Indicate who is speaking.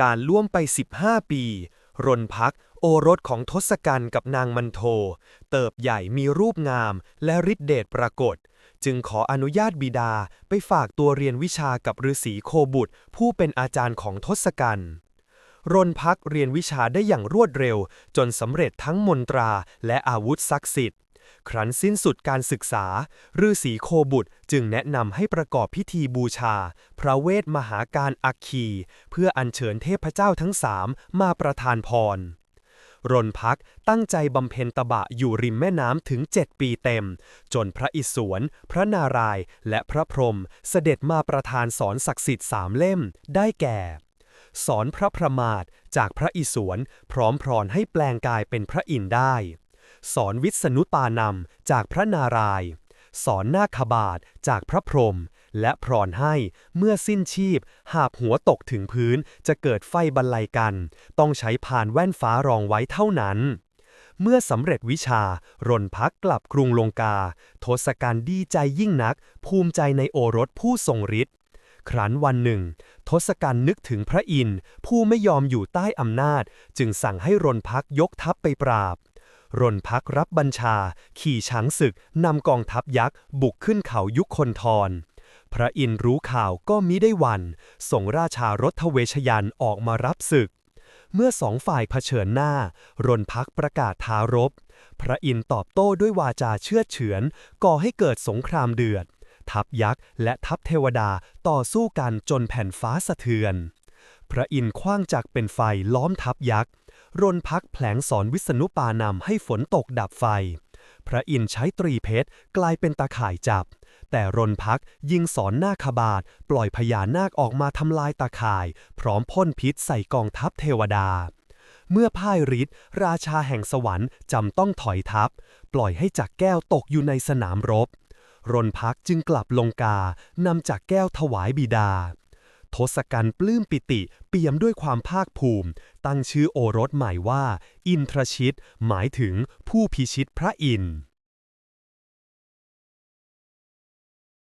Speaker 1: การล่วงไป 15 ปี รนพัก โอรสของทศกัณฐ์กับนางมันโท เติบใหญ่มีรูปงามและฤทธิเดชปรากฏ จึงขออนุญาตบิดาไปฝากตัวเรียนวิชากับฤาษีโคบุตร ผู้เป็นอาจารย์ของทศกัณฐ์รนพักเรียนวิชาได้อย่างรวดเร็ว จนสำเร็จทั้งมนตราและอาวุธศักดิ์สิทธิ์ ครั้นสิ้นสุดการศึกษาฤาษีโคบุตรจึงแนะนำให้ประกอบพิธีบูชา พระเวทมหาการอัคคี เพื่ออัญเชิญเทพเจ้าทั้งสามมาประทานพรรนพักตั้งใจบำเพ็ญตบะอยู่ริมแม่น้ำถึงเจ็ดปีเต็ม จนพระอิศวร พระนารายณ์และพระพรหมเสด็จมาประทานสอนศักดิ์สิทธิ์สามเล่ม ได้แก่ สอนพระประมาทจากพระอิศวรพร้อมพรอนให้แปลงกายเป็นพระอินทร์ได้ สอนวิษณุปานำจากพระนารายณ์สอนนาคบาทจากพระพรหมและพรอนให้เมื่อสิ้นชีพ หากหัวตกถึงพื้นจะเกิดไฟบรรลัยกัน ต้องใช้พานแว่นฟ้ารองไว้เท่านั้น เมื่อสำเร็จวิชารนพักกลับกรุงลงกา ทศกัณฐ์ดีใจยิ่งนัก ภูมิใจในโอรสผู้ทรงฤทธิ์ครั้นวันหนึ่ง ทศกัณฐ์นึกถึงพระอินทร์ผู้ไม่ยอมอยู่ใต้อำนาจ จึงสั่งให้รนพักยกทัพไปปราบ รนพักรับบัญชา ขี่ช้างศึกนำกองทัพยักษ์ บุกขึ้นเขายุคคนทร พระอินทร์รู้ข่าวก็มิได้วัน ส่งราชารถเวชยันออกมารับศึก เมื่อสองฝ่ายเผชิญหน้า รนพักประกาศทารบ พระอินทร์ตอบโต้ด้วยวาจาเชื่อเฉือน ก่อให้เกิดสงครามเดือด ทัพยักษ์และทัพเทวดาต่อสู้กันจนแผ่นฟ้าสะเทือน พระอินทร์คว้างจักเป็นไฟล้อมทัพยักษ์ รนพักแผลงสอนวิษณุปานำให้ฝนตกดับไฟ พระอินทร์ใช้ตรีเพชรกลายเป็นตาข่ายจับ แต่รนพักยิงสอนนาคบาทปล่อยพญานาคออกมาทำลายตาข่าย พร้อมพ่นพิษใส่กองทัพเทวดา เมื่อพ่ายฤทธิ์ราชาแห่งสวรรค์จำต้องถอยทัพ ปล่อยให้จักรแก้วตกอยู่ในสนามรบ รนพักจึงกลับลงกา นำจักรแก้วถวายบิดา ทศกัณฐ์ปลื้มปิติ เปี่ยมด้วยความภาคภูมิ ตั้งชื่อโอรสใหม่ว่า อินทรชิต หมายถึงผู้พิชิตพระอินทร์